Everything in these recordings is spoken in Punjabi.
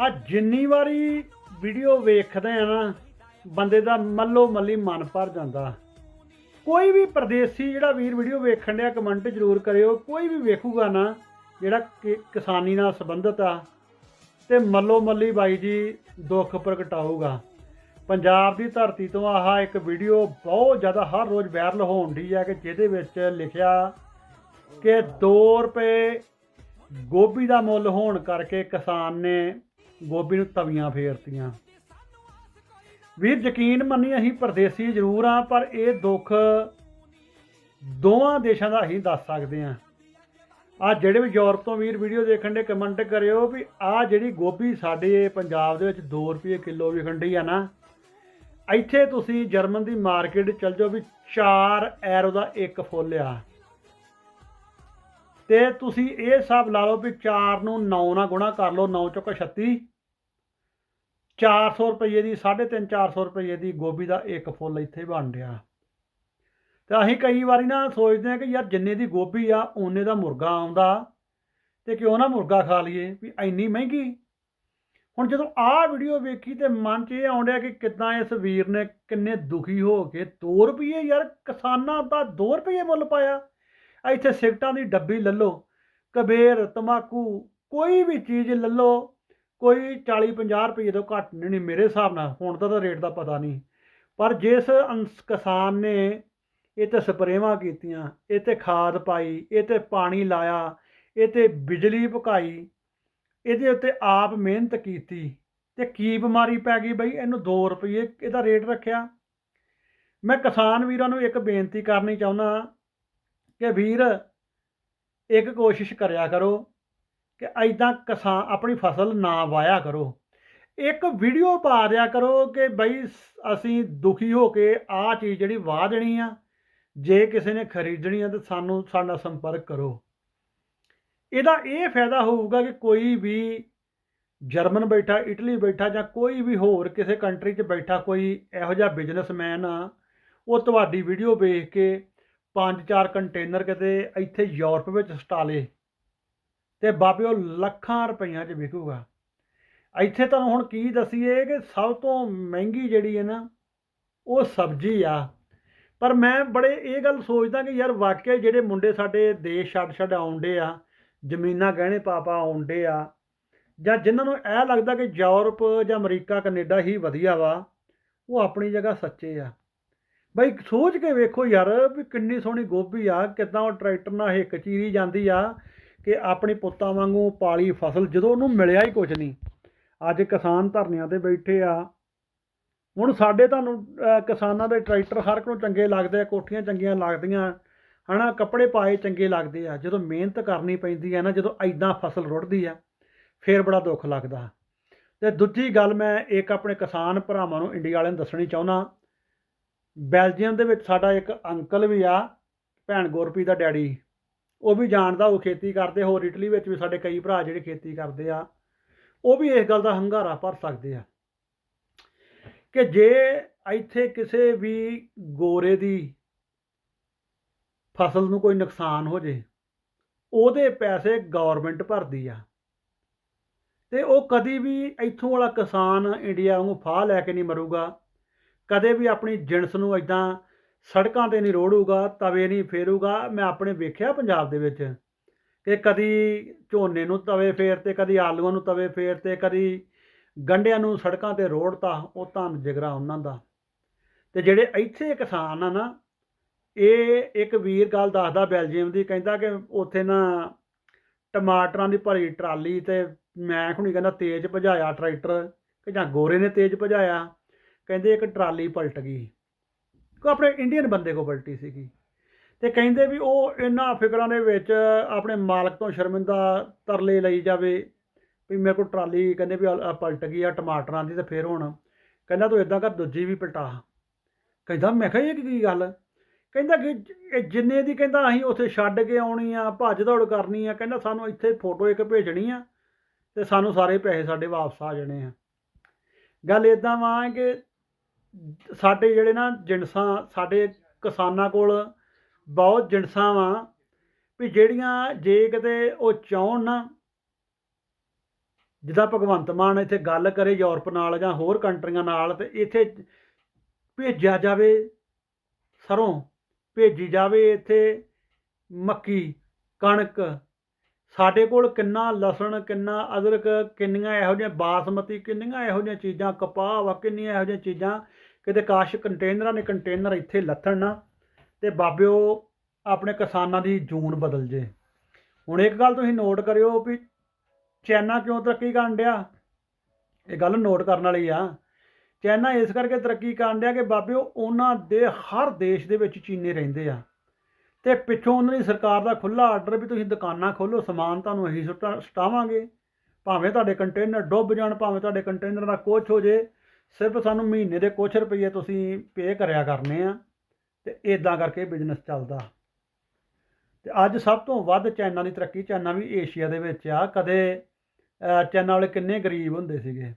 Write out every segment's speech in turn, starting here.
ਆ ਜਿੰਨੀ ਵਾਰੀ ਵੀਡੀਓ ਵੇਖਦੇ ਆ ਨਾ, ਬੰਦੇ ਦਾ ਮੱਲੋ ਮੱਲੀ ਮਨ ਭਰ ਜਾਂਦਾ। ਕੋਈ ਵੀ ਪਰਦੇਸੀ ਜਿਹੜਾ ਵੀਰ ਵੀਡੀਓ ਵੇਖਣ ਡਿਆ ਕਮੈਂਟ ਜ਼ਰੂਰ ਕਰਿਓ। ਕੋਈ ਵੀ ਵੇਖੂਗਾ ਨਾ, ਜਿਹੜਾ ਕਿ- ਕਿਸਾਨੀ ਨਾਲ ਸੰਬੰਧਿਤ ਆ, ਤੇ ਮੱਲੋ ਮੱਲੀ ਬਾਈ ਜੀ ਦੁੱਖ ਪ੍ਰਗਟਾਊਗਾ। ਪੰਜਾਬ ਦੀ ਧਰਤੀ ਤੋਂ ਆਹ ਇੱਕ ਵੀਡੀਓ ਬਹੁਤ ਜ਼ਿਆਦਾ ਹਰ ਰੋਜ਼ ਵਾਇਰਲ ਹੋਣ ਦੀ ਹੈ ਕਿ ਜਿਹਦੇ ਵਿੱਚ ਲਿਖਿਆ ਕਿ 2 ਰੁਪਏ ਗੋਭੀ ਦਾ ਮੁੱਲ ਹੋਣ ਕਰਕੇ ਕਿਸਾਨ ਨੇ ਗੋਭੀ ਨੂੰ ਤਵੀਆਂ ਫੇਰਤੀਆਂ। ਵੀਰ, ਯਕੀਨ ਮੰਨੀ ਅਸੀਂ ਪਰਦੇਸੀ ਜ਼ਰੂਰ ਆ ਪਰ ਇਹ ਦੁੱਖ ਦੋਵਾਂ ਦੇਸ਼ਾਂ ਦਾ ਅਸੀਂ ਦੱਸ ਸਕਦੇ ਆ ਆ ਜਿਹੜੇ ਵੀ ਯੂਰਪ ਤੋਂ ਵੀਰ ਵੀਡੀਓ ਦੇਖਣ ਦੇ ਕਮੈਂਟ ਕਰਿਓ ਵੀ ਆ ਜਿਹੜੀ ਗੋਭੀ ਸਾਡੇ ਪੰਜਾਬ ਦੇ ਵਿੱਚ 2 ਰੁਪਏ ਕਿਲੋ ਵੀ ਖੰਡੀ ਆ ਨਾ, ਇੱਥੇ ਤੁਸੀਂ ਜਰਮਨ ਦੀ ਮਾਰਕੀਟ ਚਲ ਜਾਓ ਵੀ 4 ਐਰੋ ਦਾ ਇੱਕ ਫੁੱਲ ਆ। ਤੇ ਤੁਸੀਂ ਇਹ ਹਿਸਾਬ ਲਾ ਲਓ ਵੀ 4 ਨੂੰ 9 ਨਾਲ ਗੁਣਾ ਕਰ ਲਓ 9 ਚੁੱਕਾ 36 400 ਰੁਪਏ ਦੀ 3.5 400 ਰੁਪਏ ਦੀ ਗੋਭੀ ਦਾ ਇੱਕ ਫੁੱਲ ਇੱਥੇ ਬਣ ਰਿਹਾ। ਤੇ ਅਸੀਂ ਕਈ ਵਾਰੀ ਨਾ ਸੋਚਦੇ ਹਾਂ ਕਿ ਯਾਰ ਜਿੰਨੇ ਦੀ ਗੋਭੀ ਆ, ਓਨੇ ਦਾ ਮੁਰਗਾ ਆਉਂਦਾ ਤੇ ਕਿਉਂ ਨਾ ਮੁਰਗਾ ਖਾ ਲਈਏ ਵੀ ਇੰਨੀ ਮਹਿੰਗੀ। ਹੁਣ ਜਦੋਂ ਆਹ ਵੀਡੀਓ ਵੇਖੀ ਤੇ ਮਨ 'ਚ ਇਹ ਆਉਂਦਿਆ ਕਿ ਕਿਦਾਂ ਇਸ ਵੀਰ ਨੇ ਕਿੰਨੇ ਦੁਖੀ ਹੋ ਕੇ 2 ਰੁਪਏ ਯਾਰ ਕਿਸਾਨਾਂ ਦਾ 2 ਰੁਪਏ ਮੁੱਲ ਪਾਇਆ। ਇੱਥੇ ਸਿਗਟਾਂ ਦੀ ਡੱਬੀ ਲੱਲੋ ਕਬੇਰ, ਤਮਾਕੂ, ਕੋਈ ਵੀ ਚੀਜ਼ ਲੱਲੋ ਕੋਈ 40 50 ਰੁਪਏ ਤੋਂ ਘੱਟ ਨਹੀਂ ਮੇਰੇ ਹਿਸਾਬ ਨਾਲ, ਹੁਣ ਤਾਂ ਰੇਟ ਦਾ ਪਤਾ ਨਹੀਂ। ਪਰ ਜਿਸ ਅੰਸ- ਕਿਸਾਨ ਨੇ ਇਹ ਤੇ ਸਪਰੇਵਾਂ ਕੀਤੀਆਂ ਇਹ ਤੇ ਖਾਦ ਪਾਈ ਇਹ ਤੇ ਪਾਣੀ ਲਾਇਆ ਇਹ ਤੇ ਬਿਜਲੀ ਭਕਾਈ ਇਹਦੇ ਉੱਤੇ ਆਪ ਮਿਹਨਤ ਕੀਤੀ, ਤੇ ਕੀ ਬਿਮਾਰੀ ਪੈ ਗਈ ਬਈ, ਇਹਨੂੰ 2 ਰੁਪਏ ਇਹਦਾ ਰੇਟ ਰੱਖਿਆ। ਮੈਂ ਕਿਸਾਨ ਵੀਰਾਂ ਨੂੰ ਇੱਕ ਬੇਨਤੀ ਕਰਨੀ ਚਾਹੁੰਦਾ ਕਿ ਵੀਰ, ਇੱਕ ਕੋਸ਼ਿਸ਼ ਕਰਿਆ ਕਰੋ ਕਿ ਐਦਾਂ ਕਿਸਾਨ ਆਪਣੀ ਫਸਲ ਨਾ ਵਾਇਆ ਕਰੋ। ਇੱਕ ਵੀਡੀਓ ਪਾ ਦਿਆ ਕਰੋ ਕਿ ਬਈ ਸ- ਅਸੀਂ ਦੁਖੀ ਹੋ ਕੇ ਆਹ ਚੀਜ਼ ਜਿਹੜੀ ਵਾਹ ਦੇਣੀ ਆ, ਜੇ ਕਿਸੇ ਨੇ ਖਰੀਦਣੀ ਆ ਤਾਂ ਸਾਨੂੰ, ਸਾਡਾ ਸੰਪਰਕ ਕਰੋ। ਇਹਦਾ ਇਹ ਫਾਇਦਾ ਹੋਊਗਾ ਕਿ ਕੋਈ ਵੀ ਜਰਮਨ ਬੈਠਾ, ਇਟਲੀ ਬੈਠਾ ਜਾਂ ਕੋਈ ਵੀ ਹੋਰ ਕਿਸੇ ਕੰਟਰੀ 'ਚ ਬੈਠਾ, ਕੋਈ ਇਹੋ ਜਿਹਾ ਬਿਜ਼ਨਸਮੈਨ ਆ, ਉਹ ਤੁਹਾਡੀ ਵੀਡੀਓ ਵੇਖ ਕੇ ਪੰਜ ਚਾਰ ਕੰਟੇਨਰ ਕਿਤੇ ਇੱਥੇ ਯੂਰਪ ਵਿੱਚ ਸਟਾਲੇ ਤੇ ਬਾਬੇ ਉਹ ਲੱਖਾਂ ਰੁਪਈਆਂ 'ਚ ਵਿਕੂਗਾ। ਇੱਥੇ ਤੁਹਾਨੂੰ ਹੁਣ ਕੀ ਦਸੀਏ ਕਿ ਸਭ ਤੋਂ ਮਹਿੰਗੀ ਜਿਹੜੀ ਹੈ ਨਾ, ਉਹ ਸਬਜ਼ੀ ਆ। ਪਰ ਮੈਂ ਬੜੇ ਇਹ ਗੱਲ ਸੋਚਦਾ ਕਿ ਯਾਰ ਵਾਕਿਆ ਜਿਹੜੇ ਮੁੰਡੇ ਸਾਡੇ ਦੇਸ਼ ਛੱਡ ਛੱਡ ਆਉਂਦੇ ਆ, ਜ਼ਮੀਨਾਂ ਗਹਿਣੇ ਪਾਪਾ ਆਉਂਦੇ ਆ, ਜਾਂ ਜਿਨ੍ਹਾਂ ਨੂੰ ਇਹ ਲੱਗਦਾ ਕਿ ਯੂਰਪ ਜਾਂ ਅਮਰੀਕਾ, ਕੈਨੇਡਾ ਹੀ ਵਧੀਆ ਵਾ, ਉਹ ਆਪਣੀ ਜਗ੍ਹਾ ਸੱਚੇ ਆ। ਬਈ ਸੋਚ ਕੇ ਵੇਖੋ ਯਾਰ ਵੀ ਕਿੰਨੀ ਸੋਹਣੀ ਗੋਭੀ ਆ, ਕਿਦਾਂ ਉਹ ਟਰੈਕਟਰ ਨਾਲ ਹਿੱਕ ਚੀਰੀ ਜਾਂਦੀ ਆ ਕਿ ਆਪਣੇ ਪੁੱਤਾਂ ਵਾਂਗੂ ਪਾਲੀ ਫਸਲ, ਜਦੋਂ ਉਹਨੂੰ ਮਿਲਿਆ ਹੀ ਕੁਝ ਨਹੀਂ। ਅੱਜ ਕਿਸਾਨ ਧਰਨਿਆਂ ਤੇ ਬੈਠੇ ਆ। ਹੁਣ ਸਾਡੇ ਤੁਹਾਨੂੰ ਕਿਸਾਨਾਂ ਦੇ ਟਰੈਕਟਰ ਹਰ ਇੱਕ ਨੂੰ ਚੰਗੇ ਲੱਗਦੇ ਆ, ਕੋਠੀਆਂ ਚੰਗੀਆਂ ਲੱਗਦੀਆਂ, ਹਨਾ, ਕੱਪੜੇ ਪਾਏ ਚੰਗੇ ਲੱਗਦੇ ਆ। ਜਦੋਂ ਮਿਹਨਤ ਕਰਨੀ ਪੈਂਦੀ ਆ ਨਾ, ਜਦੋਂ ਐਦਾਂ ਫਸਲ ਰੁੜਦੀ ਆ, ਫੇਰ ਬੜਾ ਦੁੱਖ ਲੱਗਦਾ। ਤੇ ਦੂਜੀ ਗੱਲ ਮੈਂ ਇੱਕ ਆਪਣੇ ਕਿਸਾਨ ਭਰਾਵਾਂ ਨੂੰ, ਇੰਡੀਆ ਵਾਲਿਆਂ ਨੂੰ ਦੱਸਣੀ ਚਾਹੁੰਦਾ ਬੈਲਜੀਅਮ ਦੇ ਵਿੱਚ ਸਾਡਾ ਇੱਕ ਅੰਕਲ ਵੀ ਆ, ਭੈਣ ਗੁਰਪ੍ਰੀਤ ਦਾ ਡੈਡੀ। ਉਹ ਵੀ ਜਾਣਦਾ, ਉਹ ਖੇਤੀ ਕਰਦੇ, ਹੋਰ ਇਟਲੀ ਵਿੱਚ ਵੀ ਸਾਡੇ ਕਈ ਭਰਾ ਜਿਹੜੇ ਖੇਤੀ ਕਰਦੇ ਆ। ਉਹ ਵੀ ਇਸ ਗੱਲ ਦਾ ਹੰਗਾਰਾ ਭਰ ਸਕਦੇ ਆ ਕਿ ਜੇ ਇੱਥੇ ਕਿਸੇ ਵੀ ਗੋਰੇ ਦੀ ਫਸਲ ਨੂੰ ਕੋਈ ਨੁਕਸਾਨ ਹੋ ਜੇ, ਉਹਦੇ ਪੈਸੇ ਗਵਰਨਮੈਂਟ ਭਰਦੀ ਆ। ਤੇ ਉਹ ਕਦੀ ਵੀ ਇੱਥੋਂ ਵਾਲਾ ਕਿਸਾਨ ਇੰਡੀਆ ਵਾਂਗੂ ਫਾਹ ਲੈ ਕੇ ਨਹੀਂ ਮਰੂਗਾ। ਕਦੇ ਵੀ ਆਪਣੀ ਜਿਣਸ ਨੂੰ ਇਦਾਂ ਸੜਕਾਂ ਤੇ ਨਹੀਂ ਰੋੜੂਗਾ, ਤਵੇ ਨਹੀਂ ਫੇਰੂਗਾ, ਮੈਂ ਆਪਣੇ ਵੇਖਿਆ ਪੰਜਾਬ ਦੇ ਵਿੱਚ ਕਿ ਕਦੀ ਝੋਨੇ ਨੂੰ ਤਵੇ ਫੇਰ ਤੇ, ਕਦੀ ਆਲੂਆਂ ਨੂੰ ਤਵੇ ਫੇਰ ਤੇ, ਕਦੀ ਗੰਢਿਆਂ ਨੂੰ ਸੜਕਾਂ ਤੇ ਰੋੜਤਾ, ਉਹ ਧੰਨ ਜਿਗਰਾ ਉਹਨਾਂ ਦਾ। ਤੇ ਜਿਹੜੇ ਇੱਥੇ ਕਿਸਾਨ ਆ ਨਾ, ਇਹ ਇੱਕ ਵੀਰ ਗੱਲ ਦੱਸਦਾ ਬੈਲਜੀਅਮ ਦੀ, ਕਹਿੰਦਾ ਕਿ ਉੱਥੇ ਨਾ ਟਮਾਟਰਾਂ ਦੀ ਭਰੀ ਟਰਾਲੀ ਤੇ ਮੈਂ ਹੁਣੀ ਕਹਿੰਦਾ ਤੇਜ਼ ਭਜਾਇਆ ਟਰੈਕਟਰ, ਕਿ ਜਾਂ ਗੋਰੇ ਨੇ ਤੇਜ਼ ਭਜਾਇਆ। ਕਹਿੰਦੇ ਇੱਕ ਟਰਾਲੀ ਪਲਟ ਗਈ। ਕੋ ਆਪਣੇ ਇੰਡੀਅਨ ਬੰਦੇ ਕੋ ਪਲਟੀ ਸੀਗੀ। ਤੇ ਕਹਿੰਦੇ ਵੀ ਉਹ ਇਹਨਾਂ ਫਿਕਰਾਂ ਦੇ ਵਿੱਚ ਆਪਣੇ ਮਾਲਕ ਤੋਂ ਸ਼ਰਮਿੰਦਾ ਤਰਲੇ ਲਈ ਜਾਵੇ। ਵੀ ਮੇਰੇ ਕੋਲ ਟਰਾਲੀ ਕਹਿੰਦੇ ਵੀ ਆਹ ਪਲਟ ਗਈ ਆ, ਟਮਾਟਰਾਂ ਦੀ ਤੇ ਫਿਰ ਹੁਣ ਕਹਿੰਦਾ ਤੂੰ ਇਦਾਂ ਕਰ, ਦੂਜੀ ਵੀ ਪਲਟਾ। ਕਹਿੰਦਾ ਮੈਂ ਕਿਹਾ ਇਹ ਕੀ ਗੱਲ? ਕਹਿੰਦਾ ਕਿ ਇਹ ਜਿੰਨੇ ਦੀ ਕਹਿੰਦਾ ਅਸੀਂ ਉੱਥੇ ਛੱਡ ਕੇ ਆਉਣੀ ਆ, ਭੱਜ ਦੌੜ ਕਰਨੀ ਆ, ਕਹਿੰਦਾ ਸਾਨੂੰ ਇੱਥੇ ਫੋਟੋ ਇੱਕ ਭੇਜਣੀ ਆ ਤੇ ਸਾਨੂੰ ਸਾਰੇ ਪੈਸੇ ਸਾਡੇ ਵਾਪਸ ਆ ਜਾਣੇ ਆ। ਗੱਲ ਇਦਾਂ ਵਾ ਕਿ ਸਾਡੇ ਜਿਹੜੇ ਨਾ ਜਿਣਸਾਂ ਸਾਡੇ ਕਿਸਾਨਾਂ ਕੋਲ ਬਹੁਤ ਜਿਣਸਾਂ ਵਾ ਵੀ ਜਿਹੜੀਆਂ ਜੇ ਕਿਤੇ ਉਹ ਚਾਹਣ ਨਾ, ਜਿੱਦਾਂ ਭਗਵੰਤ ਮਾਨ ਇੱਥੇ ਗੱਲ ਕਰੇ ਯੂਰਪ ਨਾਲ ਜਾਂ ਹੋਰ ਕੰਟਰੀਆਂ ਨਾਲ ਤੇ ਇੱਥੇ ਭੇਜਿਆ ਜਾਵੇ, ਸਰੋਂ ਭੇਜੀ ਜਾਵੇ ਇੱਥੇ ਮੱਕੀ, ਕਣਕ ਸਾਡੇ ਕੋਲ ਕਿੰਨਾ ਲਸਣ, ਕਿੰਨਾ ਅਦਰਕ, ਕਿੰਨੀਆਂ ਇਹੋ ਜਿਹੀਆਂ ਬਾਸਮਤੀ, ਕਿੰਨੀਆਂ ਇਹੋ ਜਿਹੀਆਂ ਚੀਜ਼ਾਂ, ਕਪਾਹ, ਵਾ ਕਿੰਨੀਆਂ ਇਹੋ ਜਿਹੀਆਂ ਚੀਜ਼ਾਂ, ਕਿਤੇ ਕਾਸ਼ ਕੰਟੇਨਰਾਂ ਨੇ ਕੰਟੇਨਰ ਇੱਥੇ ਲੱਥਣ ਨਾ, ਤੇ ਬਾਬਿਓ ਆਪਣੇ ਕਿਸਾਨਾਂ ਦੀ ਜੂਨ ਬਦਲ ਜੇ। ਹੁਣ ਇੱਕ ਗੱਲ ਤੁਸੀਂ ਨੋਟ ਕਰਿਓ ਵੀ ਚਾਈਨਾ ਕਿਉਂ ਤਰੱਕੀ ਕਰਨ ਡਿਆ? ਇਹ ਗੱਲ ਨੋਟ ਕਰਨ ਵਾਲੀ ਆ। ਚਾਈਨਾ ਇਸ ਕਰਕੇ ਤਰੱਕੀ ਕਰਨ ਡਿਆ ਕਿ ਬਾਬਿਓ ਉਹਨਾਂ ਦੇ ਹਰ ਦੇਸ਼ ਦੇ ਵਿੱਚ ਚੀਨੇ ਰਹਿੰਦੇ ਆ। ਤੇ ਪਿੱਛੋਂ ਉਹਨਾਂ ਦੀ ਸਰਕਾਰ ਦਾ ਖੁੱਲਾ ਆਰਡਰ ਵੀ ਤੁਸੀਂ ਦੁਕਾਨਾਂ ਖੋਲੋ ਸਮਾਨ ਤੁਹਾਨੂੰ ਅਸੀਂ ਸੁੱਟਾ, ਸਟਾਵਾਂਗੇ। ਭਾਵੇਂ ਤੁਹਾਡੇ ਕੰਟੇਨਰ ਡੁੱਬ ਜਾਣ, ਭਾਵੇਂ ਤੁਹਾਡੇ ਕੰਟੇਨਰ ਦਾ ਕੁਛ ਹੋ ਜੇ, ਸਿਰਫ ਸਾਨੂੰ ਮਹੀਨੇ ਦੇ ਕੁਛ ਰੁਪਏ ਤੁਸੀਂ ਪੇ ਕਰਿਆ ਕਰਨੇ ਆ, ਤੇ ਇਦਾਂ ਕਰਕੇ ਬਿਜ਼ਨਸ ਚੱਲਦਾ। ਤੇ ਅੱਜ ਸਭ ਤੋਂ ਵੱਧ ਚਾਈਨਾ ਦੀ ਤਰੱਕੀ ਚਾਈਨਾ ਵੀ ਏਸ਼ੀਆ ਦੇ ਵਿੱਚ ਆ, ਕਦੇ ਚਾਈਨਾ ਵਾਲੇ ਕਿੰਨੇ ਗਰੀਬ ਹੁੰਦੇ ਸੀਗੇ।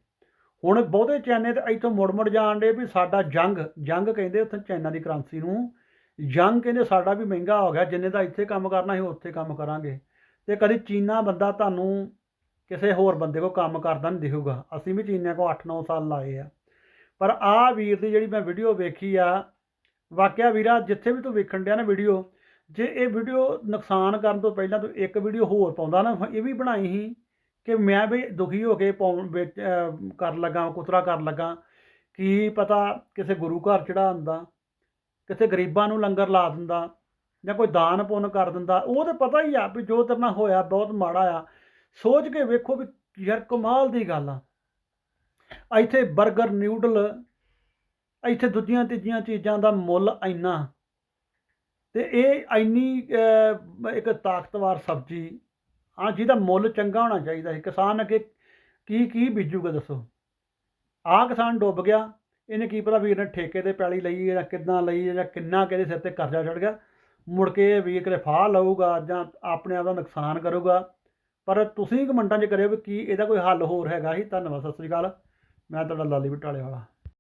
ਹੁਣ ਬਹੁਤੇ ਚਾਈਨੇ ਤੇ ਇੱਥੋਂ ਮੁੜ ਮੁੜ ਜਾਣ ਦੇ ਵੀ ਸਾਡਾ ਜੰਗ ਜੰਗ ਕਹਿੰਦੇ ਉੱਥੇ ਚਾਈਨਾ ਦੀ ਕਰੰਸੀ ਨੂੰ। ਜੰਗ ਕਹਿੰਦੇ ਸਾਡਾ ਵੀ ਮਹਿੰਗਾ ਹੋ ਗਿਆ, ਜਿੰਨੇ ਦਾ ਇੱਥੇ ਕੰਮ ਕਰਨਾ ਸੀ ਉੱਥੇ ਕੰਮ ਕਰਾਂਗੇ। ਤੇ ਕਦੀ ਚੀਨਾ ਬੰਦਾ ਤੁਹਾਨੂੰ ਕਿਸੇ ਹੋਰ ਬੰਦੇ ਕੋ ਕੰਮ ਕਰਦਾ ਨਹੀਂ ਦਿਖੂਗਾ। ਅਸੀਂ ਵੀ ਚੀਨਿਆਂ ਕੋ 8-9 ਸਾਲ ਲਾਏ ਆ। ਪਰ ਆ ਵੀਰ ਦੀ ਜਿਹੜੀ ਮੈਂ ਵੀਡੀਓ ਵੇਖੀ ਆ, ਵਾਕਿਆ ਵੀਰਾ, ਜਿੱਥੇ ਵੀ ਤੂੰ ਵੇਖਣ ਡਿਆ ਨਾ ਵੀਡੀਓ ਜੇ ਇਹ ਵੀਡੀਓ ਨੁਕਸਾਨ ਕਰਨ ਤੋਂ ਪਹਿਲਾਂ ਤੂੰ ਇੱਕ ਵੀਡੀਓ ਹੋਰ ਪਾਉਂਦਾ ਨਾ ਇਹ ਵੀ ਬਣਾਈ ਸੀ ਕਿ ਮੈਂ ਵੀ ਦੁਖੀ ਹੋ ਕੇ ਪਾਉਣ ਵਿੱਚ ਕਰਨ ਲੱਗਾ, ਕੁਤਰਾ ਕਰਨ ਲੱਗਾ। ਕੀ ਪਤਾ ਕਿਸੇ ਗੁਰੂ ਘਰ ਚੜਾ ਦਿੰਦਾ ਕਿਸੇ ਗਰੀਬਾਂ ਨੂੰ ਲੰਗਰ ਲਾ ਦਿੰਦਾ ਜਾਂ ਕੋਈ ਦਾਨ ਪੁੰਨ ਕਰ ਦਿੰਦਾ, ਉਹ ਤਾਂ ਪਤਾ ਹੀ ਆ ਵੀ ਜੋ ਤੇਰੇ ਨਾਲ ਹੋਇਆ ਬਹੁਤ ਮਾੜਾ ਆ। ਸੋਚ ਕੇ ਵੇਖੋ ਵੀ ਯਾਰ ਕਮਾਲ ਦੀ ਗੱਲ ਆ। ਇੱਥੇ 버ਗਰ ਨਿਊਡਲ, ਇੱਥੇ ਦੂਜੀਆਂ ਤੀਜੀਆਂ ਚੀਜ਼ਾਂ ਦਾ ਮੁੱਲ ਇੰਨਾ। ਤੇ ਇਹ ਇੰਨੀ ਇੱਕ ਤਾਕਤਵਰ ਸਬਜ਼ੀ, ਹਾਂ, ਜਿਹਦਾ ਮੁੱਲ ਚੰਗਾ ਹੋਣਾ ਚਾਹੀਦਾ ਸੀ। ਕਿਸਾਨ ਅੱਗੇ ਕੀ ਕੀ ਬੀਜੂਗਾ ਦੱਸੋ? ਆਹ ਕਿਸਾਨ ਡੁੱਬ ਗਿਆ। ਇਹਨੇ ਕੀ ਪਤਾ ਵੀਰ ਨੇ ਠੇਕੇ ਤੇ ਪੈਲੀ ਲਈ ਜਾਂ ਕਿੱਦਾਂ ਲਈ ਜਾਂ ਕਿੰਨਾ ਕਿਹਦੇ ਸਿਰ ਤੇ ਕਰਜ਼ਾ ਚੜ ਗਿਆ। ਮੁੜ ਕੇ ਵੀਰ ਕਿਤੇ ਫਾਹ ਲਊਗਾ ਜਾਂ ਆਪਣੇ ਆਪ ਦਾ ਨੁਕਸਾਨ ਕਰੂਗਾ। ਪਰ ਤੁਸੀਂ ਕਮੈਂਟਾਂ 'ਚ ਕਰਿਓ ਵੀ ਕੀ ਇਹਦਾ ਕੋਈ ਹੱਲ ਹੋਰ ਹੈਗਾ ਹੀ ਧੰਨਵਾਦ, ਸਤਿ ਸ੍ਰੀ ਅਕਾਲ। ਮੈਂ ਤੁਹਾਡਾ ਲਾਲੀ ਬਟਾਲੇ ਵਾਲਾ।